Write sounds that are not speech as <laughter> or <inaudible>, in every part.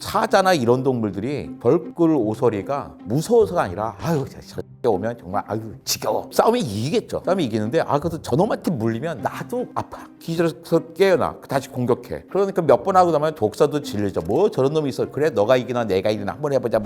사자나 이런 동물들이 벌꿀 오소리가 무서워서가 아니라 아유 저, 저 오면 정말 아유 지겨워. 싸움이 이기겠죠. 싸움이 이기는데 아 그래서 저놈한테 물리면 나도 아파. 기절해서 깨어나. 다시 공격해. 그러니까 몇 번 하고 나면 독사도 질리죠. 뭐 저런 놈이 있어. 그래 너가 이기나 내가 이기나 한번 해보자.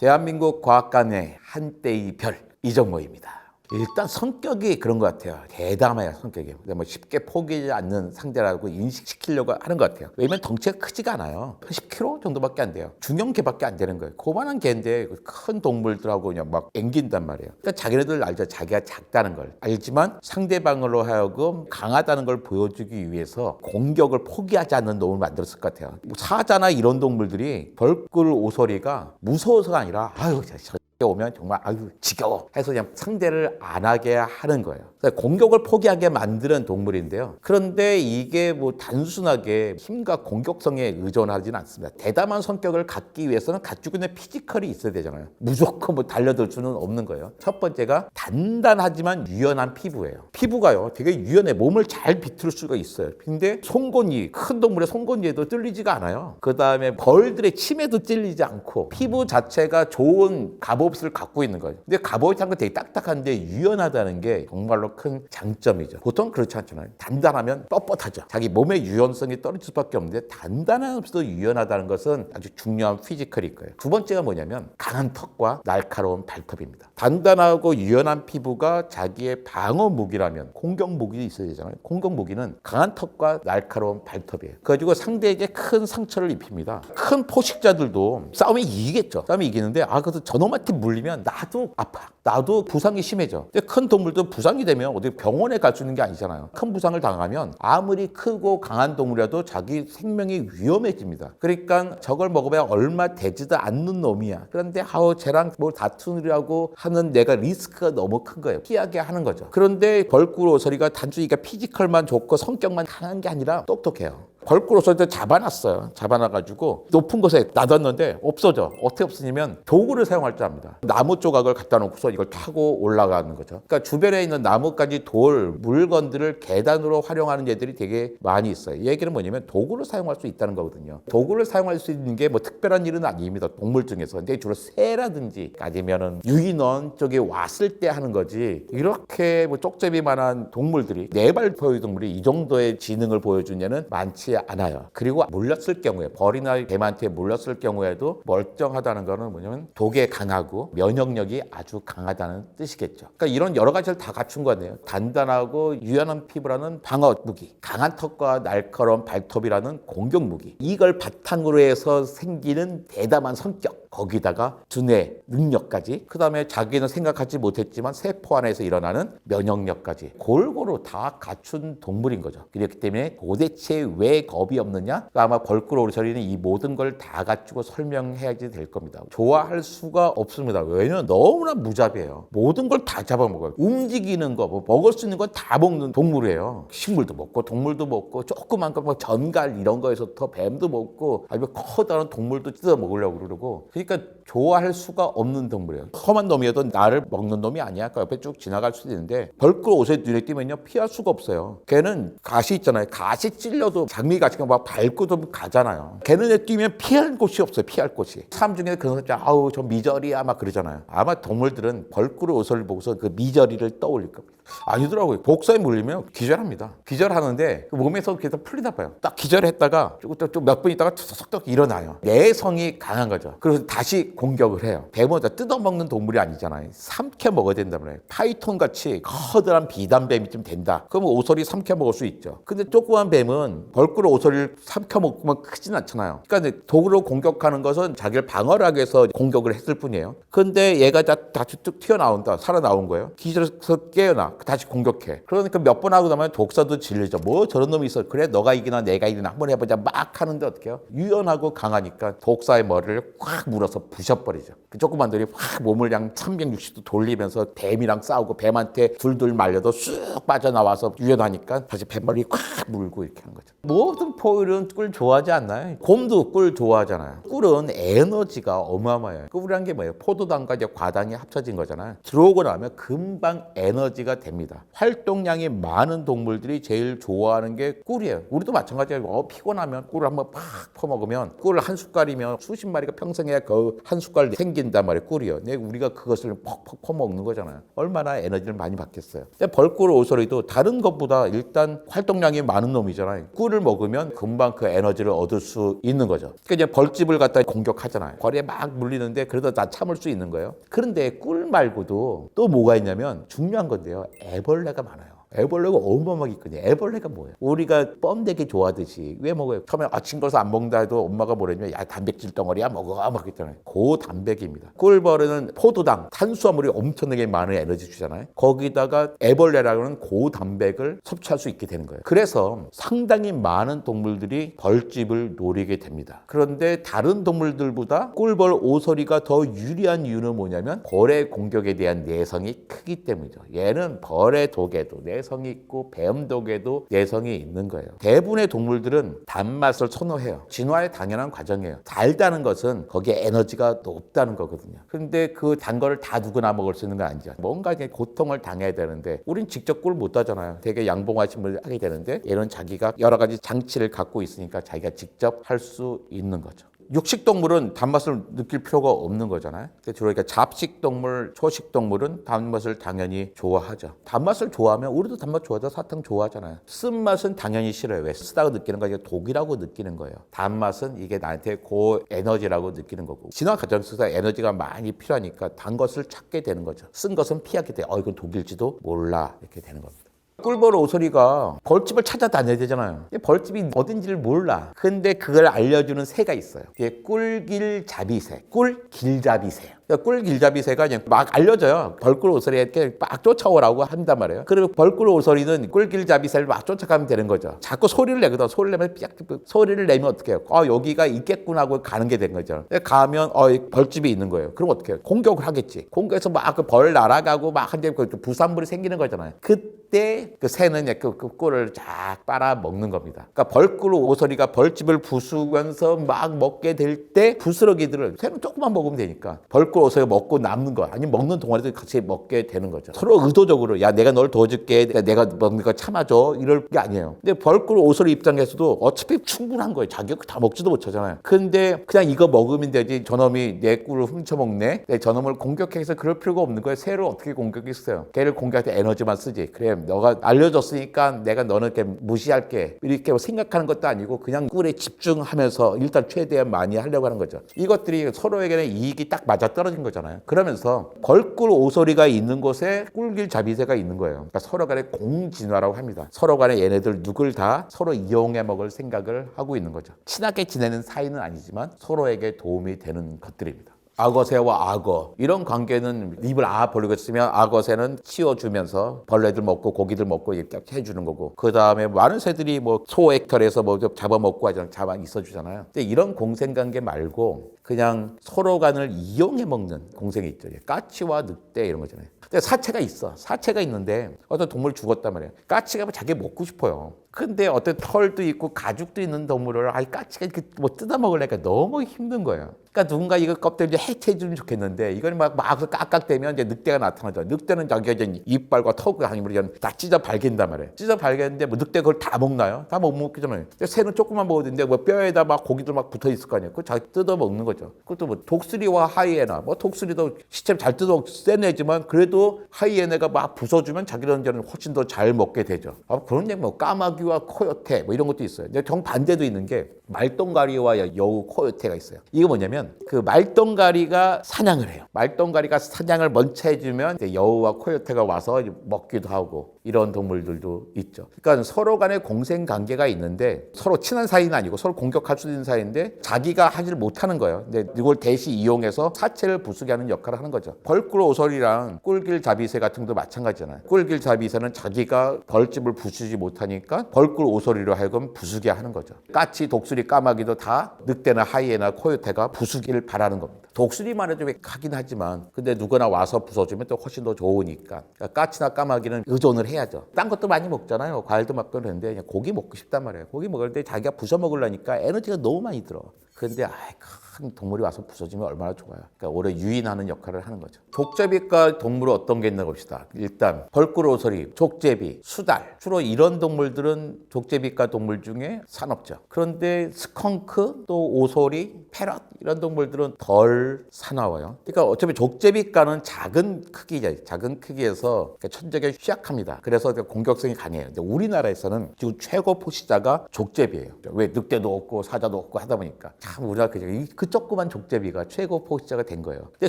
대한민국 과학관의 한때의 별 이정모입니다. 일단 성격이 그런 것 같아요. 대담해요, 성격이. 뭐 쉽게 포기하지 않는 상대라고 인식시키려고 하는 것 같아요. 왜냐면 덩치가 크지가 않아요. 한 10kg 정도밖에 안 돼요. 중형 개밖에 안 되는 거예요. 그만한 개인데 큰 동물들하고 그냥 막 앵긴단 말이에요. 그러니까 자기네들 알죠. 자기가 작다는 걸. 알지만 상대방으로 하여금 강하다는 걸 보여주기 위해서 공격을 포기하지 않는 놈을 만들었을 것 같아요. 뭐 사자나 이런 동물들이 벌꿀 오소리가 무서워서가 아니라 아유, 저, 저 오면 정말 아유 지겨워 해서 그냥 상대를 안 하게 하는 거예요. 그러니까 공격을 포기하게 만드는 동물인데요. 그런데 이게 뭐 단순하게 힘과 공격성에 의존하지는 않습니다. 대담한 성격을 갖기 위해서는 가지고 있는 피지컬이 있어야 되잖아요. 무조건 뭐 달려들 수는 없는 거예요. 첫 번째가 단단하지만 유연한 피부예요. 피부가요 되게 유연해 몸을 잘 비틀 수가 있어요. 근데 송곳니 큰 동물의 송곳니에도 찔리지가 않아요. 그 다음에 벌들의 침에도 찔리지 않고 피부 자체가 좋은 갑옷 을 갖고 있는 거예요. 근데 갑옷이 한건 되게 딱딱한데 유연하다는 게 정말로 큰 장점이죠. 보통 그렇지 않잖아요. 단단하면 뻣뻣하죠. 자기 몸의 유연성이 떨어질 수밖에 없는데 단단하면서도 유연하다는 것은 아주 중요한 피지컬일 거예요. 두 번째가 뭐냐면 강한 턱과 날카로운 발톱입니다. 단단하고 유연한 피부가 자기의 방어 무기라면 공격 무기 있어야 되잖아요. 공격 무기는 강한 턱과 날카로운 발톱이에요. 그래가지고 상대에게 큰 상처를 입힙니다. 큰 포식자들도 싸움이 이기겠죠. 싸움이 이기는데 아 그래서 저놈한테 물리면 나도 아파. 나도 부상이 심해져. 근데 큰 동물도 부상이 되면 어디 병원에 갈수 있는 게 아니잖아요. 큰 부상을 당하면 아무리 크고 강한 동물이라도 자기 생명이 위험해집니다. 그러니까 저걸 먹으면 얼마 되지도 않는 놈이야. 그런데 아우 쟤랑 뭐 다투느라고 하는 내가 리스크가 너무 큰 거예요. 피하게 하는 거죠. 그런데 벌꿀 오소리가 단순히 그러니까 피지컬만 좋고 성격만 강한 게 아니라 똑똑해요. 벌꿀 오소리도 잡아놨어요. 잡아놔가지고 높은 곳에 놔뒀는데 없어져. 어떻게 없어지면 도구를 사용할 줄 압니다. 나무 조각을 갖다 놓고서 이걸 타고 올라가는 거죠. 그러니까 주변에 있는 나뭇가지, 돌, 물건들을 계단으로 활용하는 애들이 되게 많이 있어요. 이 얘기는 뭐냐면 도구를 사용할 수 있다는 거거든요. 도구를 사용할 수 있는 게 뭐 특별한 일은 아닙니다. 동물 중에서. 근데 주로 새라든지 아니면은 유인원 쪽에 왔을 때 하는 거지. 이렇게 뭐 쪽제비만한 동물들이 네발 포유 동물이 이 정도의 지능을 보여준 애는 많지 않아요. 그리고 물렸을 경우에 벌이나 뱀한테 물렸을 경우에도 멀쩡하다는 거는 뭐냐면 독에 강하고 면역력이 아주 강하다는 뜻이겠죠. 그러니까 이런 여러 가지를 다 갖춘 거네요. 단단하고 유연한 피부라는 방어 무기, 강한 턱과 날카로운 발톱이라는 공격 무기. 이걸 바탕으로 해서 생기는 대담한 성격. 거기다가 두뇌 능력까지 그 다음에 자기는 생각하지 못했지만 세포 안에서 일어나는 면역력까지 골고루 다 갖춘 동물인 거죠. 그렇기 때문에 도대체 왜 겁이 없느냐? 아마 벌꿀 오리처리는 이 모든 걸 다 갖추고 설명해야지 될 겁니다. 좋아할 수가 없습니다. 왜냐면 너무나 무자비해요. 모든 걸 다 잡아먹어요. 움직이는 거, 뭐 먹을 수 있는 건 다 먹는 동물이에요. 식물도 먹고 동물도 먹고 조그만 거, 뭐 전갈 이런 거에서부터 뱀도 먹고 아니면 커다란 동물도 뜯어 먹으려고 그러고 그러니까 좋아할 수가 없는 동물이에요. 험한 놈이어도 나를 먹는 놈이 아니야. 그 옆에 쭉 지나갈 수도 있는데 벌꿀 옷에 눈에 띄면요 피할 수가 없어요. 걔는 가시 있잖아요. 가시 찔려도 장미 가시가 막 밟고도 가잖아요. 걔는 애 뛰면 피할 곳이 없어요. 피할 곳이. 사람 중에 그런 사람 아우 저 미저리야 막 그러잖아요. 아마 동물들은 벌꿀 옷을 보고서 그 미저리를 떠올릴 겁니다. 아니더라고요. 복사에 물리면 기절합니다. 기절하는데 그 몸에서 계속 풀리나 봐요. 딱 기절했다가 몇분 있다가 툭툭툭 일어나요. 내성이 강한 거죠. 그래서 다시 공격을 해요. 뱀은 다 뜯어먹는 동물이 아니잖아요. 삼켜 먹어야 된단 말이에요. 파이톤 같이 커다란 비단뱀이 좀 된다. 그러면 오소리 삼켜 먹을 수 있죠. 근데 조그만 뱀은 벌꿀 오소리를 삼켜 먹으면 크진 않잖아요. 그러니까 도구로 공격하는 것은 자기를 방어를 하기 위해서 공격을 했을 뿐이에요. 근데 얘가 다, 뚝 튀어나온다. 살아나온 거예요. 기절해서 깨어나. 다시 공격해. 그러니까 몇 번 하고 나면 독사도 질리죠. 뭐 저런 놈이 있어. 그래 너가 이기나 내가 이기나 한번 해보자. 막 하는데 어떻게 해요? 유연하고 강하니까 독사의 머리를 확 물어서 부셔버리죠. 그 조그만들이 확 몸을 그냥 360도 돌리면서 뱀이랑 싸우고 뱀한테 둘둘 말려도 쑥 빠져나와서 유연하니까 다시 뱀머리 확 물고 이렇게 한 거죠. 모든 포유류는 꿀 좋아하지 않나요? 곰도 꿀 좋아하잖아요. 꿀은 에너지가 어마어마해요. 꿀이란 게 뭐예요? 포도당과 이제 과당이 합쳐진 거잖아요. 들어오고 나면 금방 에너지가 됩니다. 활동량이 많은 동물들이 제일 좋아하는 게 꿀이에요. 우리도 마찬가지예요. 어, 피곤하면 꿀을 한번 팍 퍼먹으면 꿀을 한 숟갈이면 수십 마리가 평생에 그 한 숟갈 생긴단 말이에요. 꿀이요. 우리가 그것을 퍽퍽 퍼먹는 거잖아요. 얼마나 에너지를 많이 받겠어요. 근데 벌꿀 오소리도 다른 것보다 일단 활동량이 많은 놈이잖아요. 꿀을 먹으면 금방 그 에너지를 얻을 수 있는 거죠. 그러니까 이제 벌집을 갖다 공격하잖아요. 거리에 막 물리는데 그래도 다 참을 수 있는 거예요. 그런데 꿀 말고도 또 뭐가 있냐면 중요한 건데요. 애벌레가 많아요. 애벌레가 어마어마하게 있거든요. 애벌레가 뭐예요? 우리가 뻔데기 좋아하듯이 왜 먹어요? 처음에 아 징그러서 안 먹는다 해도 엄마가 뭐랬냐면 야 단백질 덩어리야 먹어 막 그랬잖아요. 고단백입니다. 꿀벌은 포도당, 탄수화물이 엄청나게 많은 에너지 주잖아요. 거기다가 애벌레라는 고단백을 섭취할 수 있게 되는 거예요. 그래서 상당히 많은 동물들이 벌집을 노리게 됩니다. 그런데 다른 동물들보다 꿀벌 오소리가 더 유리한 이유는 뭐냐면 벌의 공격에 대한 내성이 크기 때문이죠. 얘는 벌의 독에도 내 성이 있고 뱀 독에도 내성이 있는 거예요. 대부분의 동물들은 단맛을 선호해요. 진화의 당연한 과정이에요. 달다는 것은 거기에 에너지가 높다는 거거든요. 근데 그 단 거를 다 누구나 먹을 수 있는 건 아니죠. 뭔가 이제 고통을 당해야 되는데 우린 직접 꿀 못 따잖아요. 되게 양봉하신 분들 하게 되는데 얘는 자기가 여러 가지 장치를 갖고 있으니까 자기가 직접 할 수 있는 거죠. 육식 동물은 단맛을 느낄 필요가 없는 거잖아요. 근데 주로 그러니까 잡식 동물, 초식 동물은 단맛을 당연히 좋아하죠. 단맛을 좋아하면 우리도 단맛 좋아하죠. 사탕 좋아하잖아요. 쓴맛은 당연히 싫어요. 왜 쓰다가 느끼는 거 이게 독이라고 느끼는 거예요. 단맛은 이게 나한테 고 에너지라고 느끼는 거고. 진화 과정 속에서 에너지가 많이 필요하니까 단 것을 찾게 되는 거죠. 쓴 것은 피하게 돼. 어 이건 독일지도 몰라 이렇게 되는 겁니다. 꿀벌 오소리가 벌집을 찾아다녀야 되잖아요. 벌집이 어딘지를 몰라. 근데 그걸 알려주는 새가 있어요. 그게 꿀길잡이새, 꿀길잡이새. 꿀길잡이새가 그냥 막 알려줘요. 벌꿀 이렇게 막 쫓아오라고 한단 말이에요. 그리고 벌꿀 오소리는 꿀길잡이새를 막 쫓아가면 되는 거죠. 자꾸 소리를 내거든. 소리를 내면 삐약 소리를 내면 어떻게 해요? 어 여기가 있겠구나 하고 가는 게 된 거죠. 가면 어이 벌집이 있는 거예요. 그럼 어떻게 해요? 공격을 하겠지. 공격해서 막그벌 날아가고 막 한데 그 부산물이 생기는 거잖아요. 그때 그 새는 그, 그 꿀을 쫙 빨아 먹는 겁니다. 그러니까 벌꿀 오소리가 벌집을 부수면서 막 먹게 될 때 부스러기들을 새는 조금만 먹으면 되니까 벌꿀 오소리 먹고 남는 거 아니면 먹는 동안에도 같이 먹게 되는 거죠. 서로 의도적으로 야 내가 널 도와줄게 내가 먹는 거 참아줘 이럴 게 아니에요. 근데 벌꿀 오소리 입장에서도 어차피 충분한 거예요. 자기가 다 먹지도 못하잖아요. 근데 그냥 이거 먹으면 되지 저놈이 내 꿀을 훔쳐먹네. 내 저놈을 공격해서 그럴 필요가 없는 거예요. 새를 어떻게 공격했어요? 걔를 공격할 때 에너지만 쓰지. 그래 너가 알려줬으니까 내가 너는 이렇게 무시할게 이렇게 생각하는 것도 아니고 그냥 꿀에 집중하면서 일단 최대한 많이 하려고 하는 거죠. 이것들이 서로에게는 이익이 딱 맞아 떨어 진 거잖아요. 그러면서 벌꿀 오소리가 있는 곳에 꿀길 자비새가 있는 거예요. 그러니까 서로 간에 공진화라고 합니다. 서로 간에 얘네들 누굴 다 서로 이용해 먹을 생각을 하고 있는 거죠. 친하게 지내는 사이는 아니지만 서로에게 도움이 되는 것들입니다. 악어새와 악어 이런 관계는 입을 아 벌리고 있으면 악어새는 치워주면서 벌레들 먹고 고기들 먹고 이렇게 해주는 거고 그 다음에 많은 새들이 뭐 소액털에서 뭐 잡아먹고 하잖아 잡아 있어주잖아요. 근데 이런 공생관계 말고 그냥 서로 간을 이용해 먹는 공생이 있죠. 까치와 늑대 이런 거잖아요. 근데 사체가 있어. 사체가 있는데 어떤 동물 죽었단 말이에요. 까치가 뭐 자기 먹고 싶어요. 근데 어떤 털도 있고 가죽도 있는 동물을 아이 까치가 이렇게 뭐 뜯어 먹으려니까 너무 힘든 거예요. 그러니까 누군가 이거 껍데기 좀 해체해 주면 좋겠는데 이걸 막막 깍깍대면 이제 늑대가 나타나죠. 늑대는 자기가 이제 이빨과 턱을 아니면 다 찢어 발긴단 말이에요. 찢어 발겠는데 뭐 늑대 그걸 다 먹나요? 다 못 먹겠잖아요. 근데 새는 조금만 먹어도 되는데 뭐 뼈에다 막 고기도 막 붙어 있을 거 아니에요. 그거 자기 뜯어 먹는 거죠. 그것도 뭐 독수리와 하이에나 뭐 독수리도 시체 잘 뜯어 떼내지만 그래도 하이에나가 막 부숴주면 자기는 훨씬 더 잘 먹게 되죠. 아, 그런 얘기 뭐 까마귀 와 코요테 뭐 이런 것도 있어요. 근데 정반대도 있는 게 말똥가리와 여우 코요테가 있어요. 이게 뭐냐면 그 말똥가리가 사냥을 해요. 말똥가리가 사냥을 먼저 해주면 여우와 코요테가 와서 먹기도 하고 이런 동물들도 있죠. 그러니까 서로 간에 공생 관계가 있는데 서로 친한 사이는 아니고 서로 공격할 수 있는 사이인데 자기가 하지를 못하는 거예요. 근데 이걸 대시 이용해서 사체를 부수게 하는 역할을 하는 거죠. 벌꿀 오설이랑 꿀길 자비새 같은 것도 마찬가지잖아요. 꿀길 자비새는 자기가 벌집을 부수지 못하니까 벌꿀 오설이로 하여금 부수게 하는 거죠. 까치, 독수리, 까마귀도 다 늑대나 하이에나 코요테가 부수기를 바라는 겁니다. 독수리만 해도 하긴 하지만 근데 누구나 와서 부숴주면 또 훨씬 더 좋으니까 그러니까 까치나 까마귀는 의존을 해야죠. 딴 것도 많이 먹잖아요. 과일도 먹고 그러는데 그냥 고기 먹고 싶단 말이에요. 고기 먹을 때 자기가 부숴 먹으려니까 에너지가 너무 많이 들어. 근데 아이 큰 동물이 와서 부서지면 얼마나 좋아요. 그러니까 오래 유인하는 역할을 하는 거죠. 족제비과 동물은 어떤 게 있나 봅시다. 일단 벌꿀오소리, 족제비, 수달. 주로 이런 동물들은 족제비과 동물 중에 사납죠. 그런데 스컹크, 또 오소리, 패럿 이런 동물들은 덜 사나워요. 그러니까 어차피 족제비과는 작은 크기죠. 작은 크기에서 천적에 취약합니다. 그래서 공격성이 강해요. 근데 우리나라에서는 지금 최고 포식자가 족제비예요. 왜 늑대도 없고 사자도 없고 하다 보니까 참 우리나라 그, 그 조그만 족제비가 최고 포식자가 된 거예요. 근데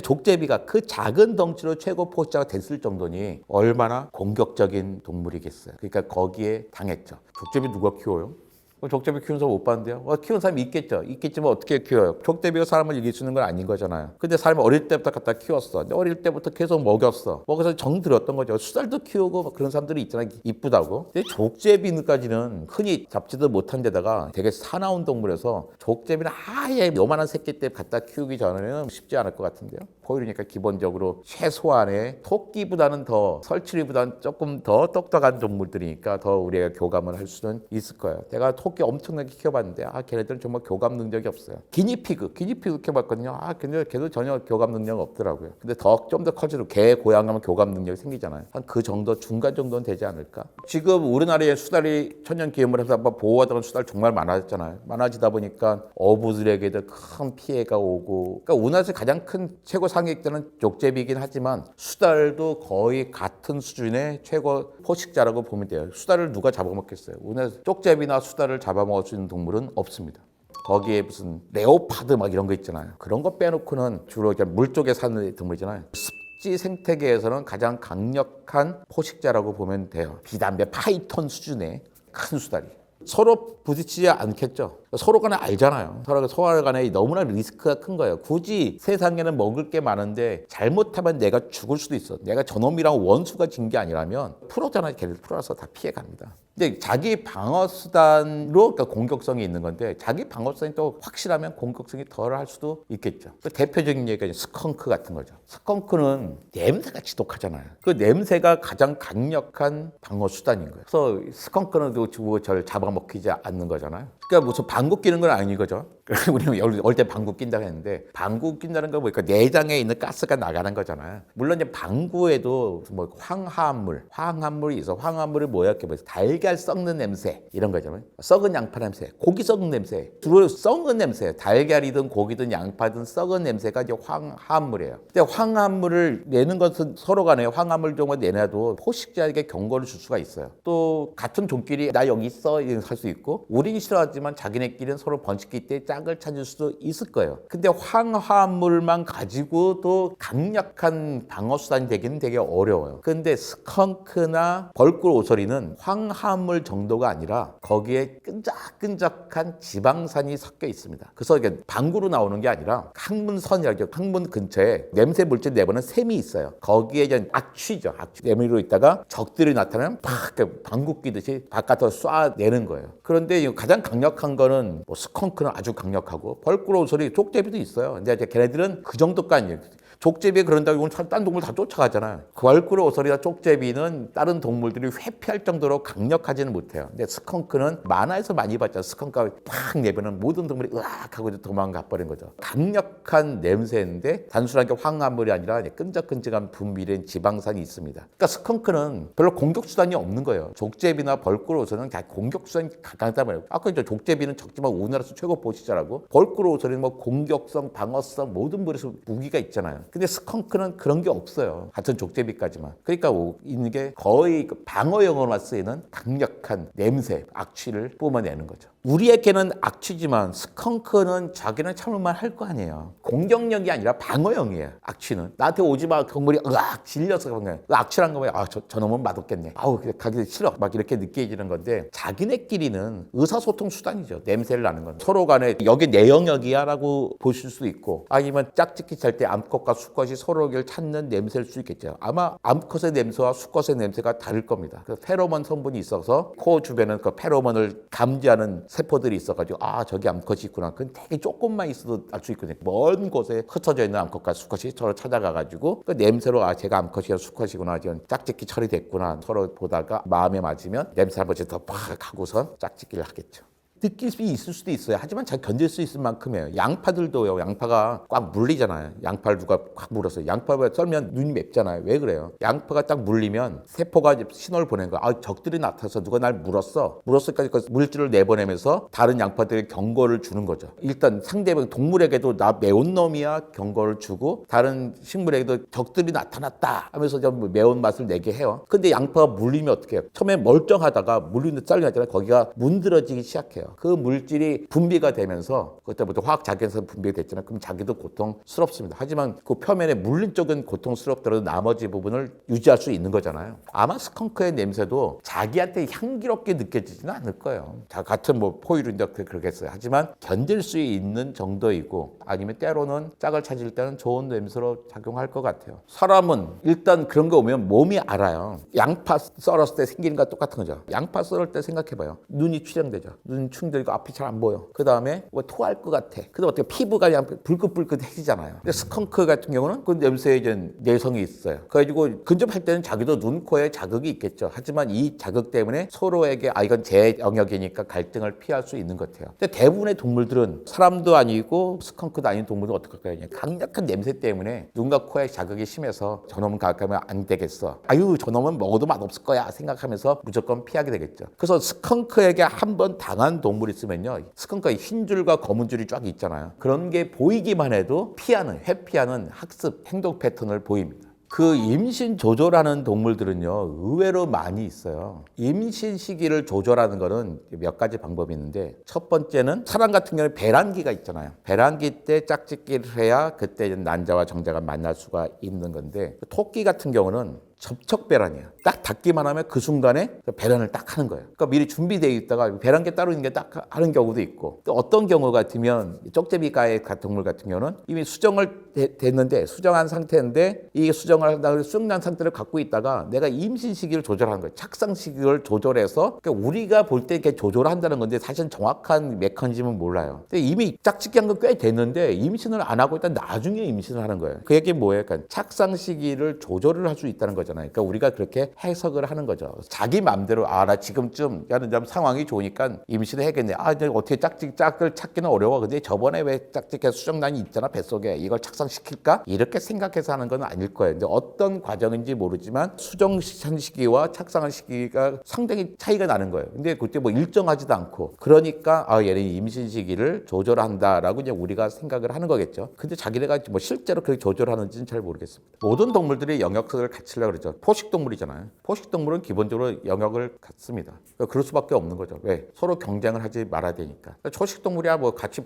족제비가 그 작은 덩치로 최고 포식자가 됐을 정도니 얼마나 공격적인 동물이겠어요. 그러니까 거기에 당했죠. 족제비 누가 키워요? 뭐 족제비 키우는 사람 못 봤는데요. 어, 키우는 사람이 있겠죠. 있겠지만 어떻게 키워요? 족제비가 사람을 이길 수 있는 건 아닌 거잖아요. 근데 사람이 어릴 때부터 갖다 키웠어. 어릴 때부터 계속 먹였어. 먹어서 정 들었던 거죠. 수달도 키우고 막 그런 사람들이 있잖아요. 이쁘다고. 근데 족제비까지는 흔히 잡지도 못한 데다가 되게 사나운 동물에서 족제비는 아예 요만한 새끼 때 갖다 키우기 전에는 쉽지 않을 것 같은데요. 보이니까 기본적으로 최소한의 토끼보다는 더 설치리보다는 조금 더 똑똑한 동물들이니까 더 우리가 교감을 할 수는 있을 거예요. 내가 토끼 엄청나게 키워봤는데 아 걔네들은 정말 교감 능력이 없어요. 기니피그, 기니피그 키워봤거든요. 아 근데 걔도 전혀 교감 능력 없더라고요. 근데 더 좀 더 커지고 개, 고양 하면 교감 능력이 생기잖아요. 한 그 정도 중간 정도는 되지 않을까? 지금 우리나라에 수달이 천연 기염을 해서 한번 보호하던 수달 정말 많아졌잖아요. 많아지다 보니까 어부들에게도 큰 피해가 오고 그러니까 우리나라에서 가장 큰 최고 상위액자는 족제비이긴 하지만 수달도 거의 같은 수준의 최고 포식자라고 보면 돼요. 수달을 누가 잡아먹겠어요? 우리나라 쪽제비나 수달을 잡아먹을 수 있는 동물은 없습니다. 거기에 무슨 레오파드 막 이런 거 있잖아요. 그런 거 빼놓고는 주로 물 쪽에 사는 동물이잖아요. 습지 생태계에서는 가장 강력한 포식자라고 보면 돼요. 비담배 파이톤 수준의 큰 수달이. 서로 부딪히지 않겠죠. 서로 간에 알잖아요. 서로 서로 간에 너무나 리스크가 큰 거예요. 굳이 세상에는 먹을 게 많은데 잘못하면 내가 죽을 수도 있어. 내가 저놈이랑 원수가 진 게 아니라면 풀었잖아요. 걔를 풀어서 다 피해 갑니다. 근데 자기 방어 수단으로 그러니까 공격성이 있는 건데 자기 방어 수단이 또 확실하면 공격성이 덜할 수도 있겠죠. 또 대표적인 얘기가 스컹크 같은 거죠. 스컹크는 냄새가 지독하잖아요. 그 냄새가 가장 강력한 방어 수단인 거예요. 그래서 스컹크는 그 저를 잡아먹히지 않는 거잖아요. 그러니까 무슨 방구 끼는 건 아닌 거죠. <laughs> 우리는 어릴 때 방구 낀다고 했는데 방구 낀다는 거 보니까 내장에 있는 가스가 나가는 거잖아요. 물론 이제 방구에도 뭐 황화물, 황화물이 있어. 황화물이 뭐야? 이렇게 보면 달걀 썩는 냄새 이런 거잖아요. 썩은 양파 냄새, 고기 썩은 냄새. 주로 썩은 냄새. 달걀이든 고기든 양파든 썩은 냄새가 이제 황화물이에요. 근데 황화물을 내는 것은 서로 간에 황화물 정도 내놔도 포식자에게 경고를 줄 수가 있어요. 또 같은 종끼리 나 여기 있어 이런 할수 있고 우리는 싫어하지 만 자기네끼리는 서로 번식기 때 짝을 찾을 수도 있을 거예요. 근데 황화물만 가지고도 강력한 방어 수단이 되기는 되게 어려워요. 근데 스컹크나 벌꿀 오소리는 황화물 정도가 아니라 거기에 끈적끈적한 지방산이 섞여 있습니다. 그래서 이게 방구로 나오는 게 아니라 항문선이라고 항문 근처에 냄새 물질 내보는 샘이 있어요. 거기에 이제 악취죠. 악취 내밀로 있다가 적들이 나타나면 팍 방구 끼듯이 바깥으로 쏴내는 거예요. 그런데 가장 강력 한 거는 뭐 스컹크는 아주 강력하고 벌꿀 오소리 족제비도 있어요. 근데 이제 걔네들은 그 정도까지. 족제비 그런다고 이건 딴 동물 다 쫓아가잖아요. 벌꿀 오소리나 쪽제비는 다른 동물들이 회피할 정도로 강력하지는 못해요. 근데 스컹크는 만화에서 많이 봤잖아요. 스컹크가 팍 내면은 모든 동물이 으악 하고 도망가 버린 거죠. 강력한 냄새인데 단순하게 황화물이 아니라 끈적끈적한 분비된 지방산이 있습니다. 그러니까 스컹크는 별로 공격 수단이 없는 거예요. 족제비나 벌꿀 오소리는 공격 수단이 강하단 말이에요. 아까 이제 족제비는 적지만 우리나라에서 최고 보시자라고 벌꿀 오소리는 뭐 공격성, 방어성 모든 부에서 무기가 있잖아요. 근데 스컹크는 그런 게 없어요. 같은 족제비까지만. 그러니까 있는 게 거의 그 방어용으로만 쓰이는 강력한 냄새, 악취를 뿜어내는 거죠. 우리에게는 악취지만 스컹크는 자기는 참을만 할 거 아니에요. 공격력이 아니라 방어형이에요. 악취는 나한테 오지 마. 동물이 으악 질려서 그런 거예요. 그 악취란 거 보면 아 저 저놈은 맛없겠네. 아우 가기 싫어. 막 이렇게 느껴지는 건데 자기네끼리는 의사소통 수단이죠. 냄새를 나는 건 서로 간에 여기 내 영역이야라고 보실 수도 있고 아니면 짝짓기 찰 때 암컷과 수컷이 서로를 찾는 냄새일 수 있겠죠. 아마 암컷의 냄새와 수컷의 냄새가 다를 겁니다. 그 페로몬 성분이 있어서 코 주변은 그 페로몬을 감지하는 세포들이 있어가지고 아 저기 암컷이 있구나. 그건 되게 조금만 있어도 알 수 있거든요. 먼먼 곳에 흩어져 있는 암컷과 수컷이 서로 찾아가가지고 그 냄새로 아 제가 암컷이야 수컷이구나 지금 짝짓기 처리됐구나 서로 보다가 마음에 맞으면 냄새 한 번씩 더팍 하고선 짝짓기를 하겠죠. 느낄 수 있을 수도 있어요. 하지만 잘 견딜 수 있을 만큼이에요. 양파들도요. 양파가 꽉 물리잖아요. 양파를 누가 꽉 물었어요. 양파를 썰면 눈이 맵잖아요. 왜 그래요? 양파가 딱 물리면 세포가 신호를 보낸 거야. 아, 적들이 나타나서 누가 날 물었어. 물었을까지 그 물질을 내보내면서 다른 양파들이 경고를 주는 거죠. 일단 상대방 동물에게도 나 매운 놈이야 경고를 주고 다른 식물에게도 적들이 나타났다 하면서 좀 매운 맛을 내게 해요. 근데 양파가 물리면 어떻게 해요? 처음에 멀쩡하다가 물리는데 잘려있잖아요. 거기가 문드러지기 시작해요. 그 물질이 분비가 되면서 그때부터 화학 작용에서 분비가 됐잖아요. 그럼 자기도 고통스럽습니다. 하지만 그 표면에 물린 쪽은 고통스럽더라도 나머지 부분을 유지할 수 있는 거잖아요. 아마 스컹크의 냄새도 자기한테 향기롭게 느껴지지는 않을 거예요. 자, 같은 뭐 포유류인데 그러겠어요. 하지만 견딜 수 있는 정도이고 아니면 때로는 짝을 찾을 때는 좋은 냄새로 작용할 것 같아요. 사람은 일단 그런 거 오면 몸이 알아요. 양파 썰었을 때 생기는 거 똑같은 거죠. 양파 썰을 때 생각해봐요. 눈이 출렁되죠. 눈 충들고 앞이 잘 안 보여. 그 다음에 뭐 토할 것 같아. 그 다음에 어떻게 피부가 그냥 불긋불긋해지잖아요. 근데 스컹크 같은 경우는 그 냄새에 이제 내성이 있어요. 그래가지고 근접할 때는 자기도 눈, 코에 자극이 있겠죠. 하지만 이 자극 때문에 서로에게 아 이건 제 영역이니까 갈등을 피할 수 있는 것 같아요. 근데 대부분의 동물들은 사람도 아니고 스컹크도 아닌 동물은 어떡할까요? 그냥 강력한 냄새 때문에 눈과 코에 자극이 심해서 저놈은 가까우면 안 되겠어. 아유 저놈은 먹어도 맛없을 거야 생각하면서 무조건 피하게 되겠죠. 그래서 스컹크에게 한 번 당한 동 물이 있으면요. 스컹크의 흰 줄과 검은 줄이 쫙 있잖아요. 그런 게 보이기만 해도 피하는, 회피하는 학습, 행동 패턴을 보입니다. 그 임신 조절하는 동물들은요 의외로 많이 있어요. 임신 시기를 조절하는 거는 몇 가지 방법이 있는데 첫 번째는 사람 같은 경우는 배란기가 있잖아요. 배란기 때 짝짓기를 해야 그때 난자와 정자가 만날 수가 있는 건데 토끼 같은 경우는 접촉 배란이야. 딱 닿기만 하면 그 순간에 그 배란을 딱 하는 거예요. 그러니까 미리 준비되어 있다가 배란기 따로 있는 게 딱 하는 경우도 있고 또 어떤 경우 같으면 쪽제비가의 동물 같은 경우는 이미 수정을 되- 됐는데 수정한 상태인데 이 수정을 한다고 수정난 상태를 갖고 있다가 내가 임신 시기를 조절하는 거예요. 착상 시기를 조절해서 그러니까 우리가 볼 때 이렇게 조절한다는 건데 사실 정확한 메커니즘은 몰라요. 근데 이미 짝짓기 한 건 꽤 됐는데 임신을 안 하고 일단 나중에 임신을 하는 거예요. 그 얘기 뭐예요? 그러니까 착상 시기를 조절을 할 수 있다는 거 잖아요. 그러니까 우리가 그렇게 해석을 하는 거죠. 자기 마음대로 아 나 지금쯤 야는 좀 상황이 좋으니까 임신을 해야겠네. 아 이제 어떻게 짝짓 짝을 찾기는 어려워. 근데 저번에 왜 짝짓기 수정란이 있잖아 뱃속에 이걸 착상시킬까? 이렇게 생각해서 하는 건 아닐 거예요. 근데 어떤 과정인지 모르지만 수정한 시기와 착상한 시기가 상당히 차이가 나는 거예요. 근데 그때 뭐 일정하지도 않고 그러니까 아 얘는 임신 시기를 조절한다라고 이제 우리가 생각을 하는 거겠죠. 근데 자기네가 뭐 실제로 그렇게 조절하는지는 잘 모르겠습니다. 모든 동물들이 영역을 갖추려고 그러죠. 포식 동물이잖아요. 포식 동물은 기본적으로 영역을 갖습니다. 그러니까 그럴 수밖에 없는 거죠. 왜? 서로 경쟁을 하지 말아야 되니까. 그러니까 초식 동물이야 뭐 같이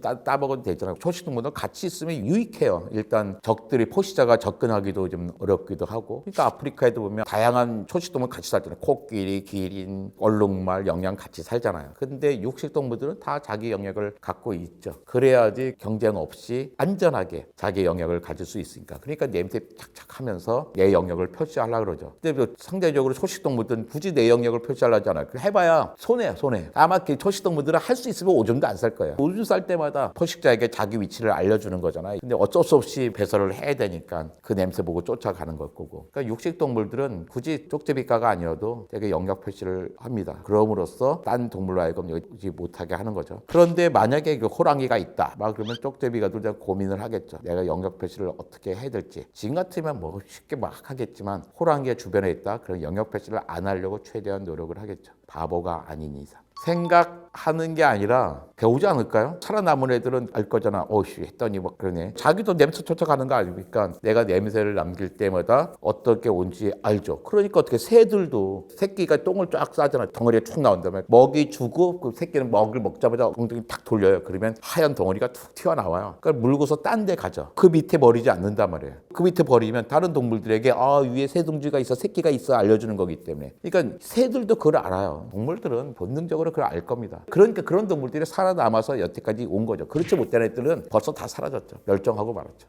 따, 따먹어도 되잖아요. 초식 동물은 같이 있으면 유익해요. 일단 적들이 포식자가 접근하기도 좀 어렵기도 하고. 그러니까 아프리카에도 보면 다양한 초식 동물 같이 살잖아요. 코끼리, 기린, 얼룩말, 영양 같이 살잖아요. 근데 육식 동물들은 다 자기 영역을 갖고 있죠. 그래야지 경쟁 없이 안전하게 자기 영역을 가질 수 있으니까. 그러니까 냄새 착착 하면서 내 영역을 표시하려고 그러죠. 근데 뭐 상대적으로 초식 동물들은 굳이 내 영역을 표시하려고 하잖아요. 그 해봐야 손해야 손해. 아마 그 초식 동물들은 할 수 있으면 오줌도 안 쌀 거예요. 오줌 쌀 때마다 포식자에게 자기 위치를 알려주는 거잖아요. 근데 어쩔 수 없이 배설을 해야 되니까 그 냄새 보고 쫓아가는 걸 거고. 그러니까 육식 동물들은 굳이 쪽제비과가 아니어도 되게 영역 표시를 합니다. 그럼으로써 딴 동물로 하여금 여기 못하게 하는 거죠. 그런데 만약에 그 호랑이가 있다. 막 그러면 쪽제비가도 이제 고민을 하겠죠. 내가 영역 표시를 어떻게 해야 될지. 지금 같으면 뭐 쉽게 막 하겠지 만 호랑이가 주변에 있다. 그럼 영역 표시를 안 하려고 최대한 노력을 하겠죠. 바보가 아닌 이상. 생각 하는 게 아니라 배우지 않을까요? 살아남은 애들은 알 거잖아. 어씨 했더니 막 그러네. 자기도 냄새 쫓아가는 거 아닙니까? 내가 냄새를 남길 때마다 어떻게 온지 알죠. 그러니까 어떻게 새들도 새끼가 똥을 쫙 싸잖아. 덩어리가 쭉 나온 다음에 먹이 주고 그 새끼는 먹을 먹자마자 엉덩이 탁 돌려요. 그러면 하얀 덩어리가 툭 튀어나와요. 그걸 물고서 딴 데 가죠. 그 밑에 버리지 않는단 말이에요. 그 밑에 버리면 다른 동물들에게 아 위에 새둥지가 있어 새끼가 있어 알려주는 거기 때문에. 그러니까 새들도 그걸 알아요. 동물들은 본능적으로 그걸 알 겁니다. 그러니까 그런 동물들이 살아남아서 여태까지 온 거죠. 그렇지 못한 애들은 벌써 다 사라졌죠. 멸종하고 말았죠.